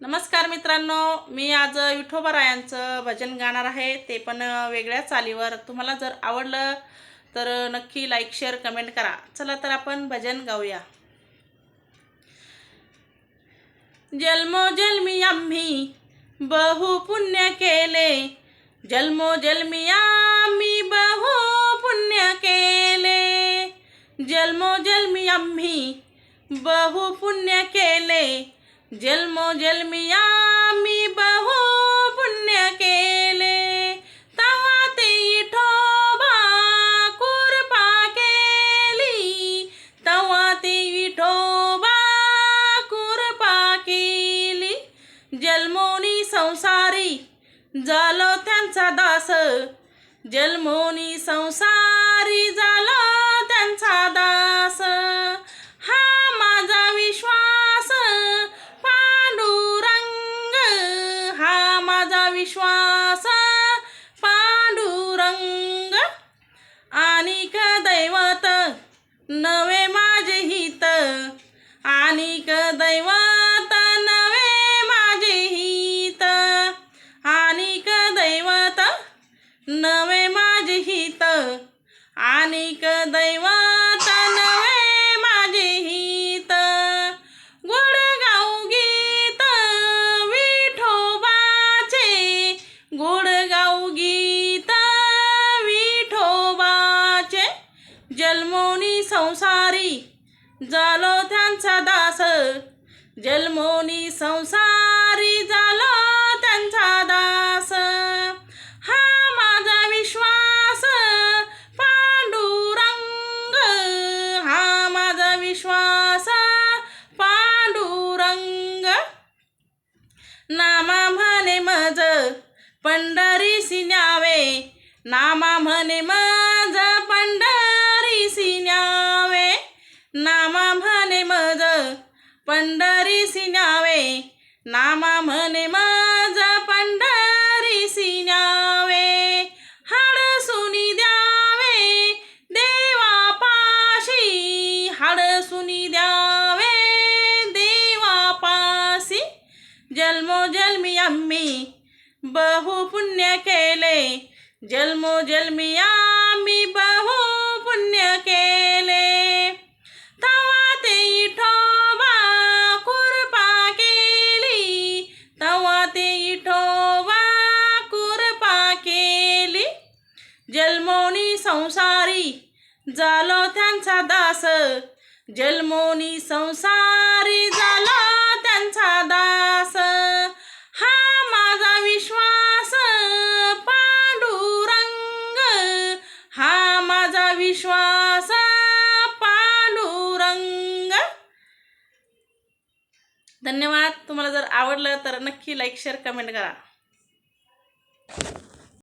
नमस्कार मित्रांनो मी आज विठोबारायांचं भजन गाणार आहे. ते पण वेगळ्या चालीवर. तुम्हाला जर आवडलं तर नक्की लाईक शेअर कमेंट करा. चला तर आपण भजन गाऊया. जन्मोजन्मी आम्ही बहु पुण्य केले. जन्मोजन्मी आम्ही बहु पुण्य केले. जन्मोजन्मी आम्ही बहु पुण्य केले. जन्मोजन्मिया मी बहु पुण्य केले. तवा ते विठोबा कृपा केली. तवा ते विठोबा कृपा केली. जन्मोनी संसारी झालो त्यांचा दास. जन्मोनी संसारी झालो त्यांचा दास. माझा विश्वास पांडुरंग आणिक दैवत नवे माझे हित. आणिक दैवत नवे माझे हित. आणिक दैवत नवे माझे हित. आणिक जन्मोनी संसारी झालो त्यांचा दास. जन्मोनी संसारी झालो त्यांचा दास. हा माझा विश्वास पांडुरंग. हा माझा विश्वास पांडुरंग. नामा म्हणे मज पंढरी सिन्यावे नामा म्हणे मज नामा म्हणे मज पंढरीसी न्यावे नामा म्हणे मज पंढरी न्यावे हाड सुनी द्यावे देवापाशी हाड सुनी द्यावे देवापाशी जन्मोजन्मी आम्ही बहु पुण्य केले. जन्मोजन्मी आम्ही बहु पुण्य केले. झालो त्यांचा दास. जन्मोनी संसारी झालो त्यांचा दास. हा माझा विश्वास पांडुरंग. हा माझा विश्वास पांडुरंग. धन्यवाद. तुम्हाला जर आवडलं तर नक्की लाईक शेअर कमेंट करा.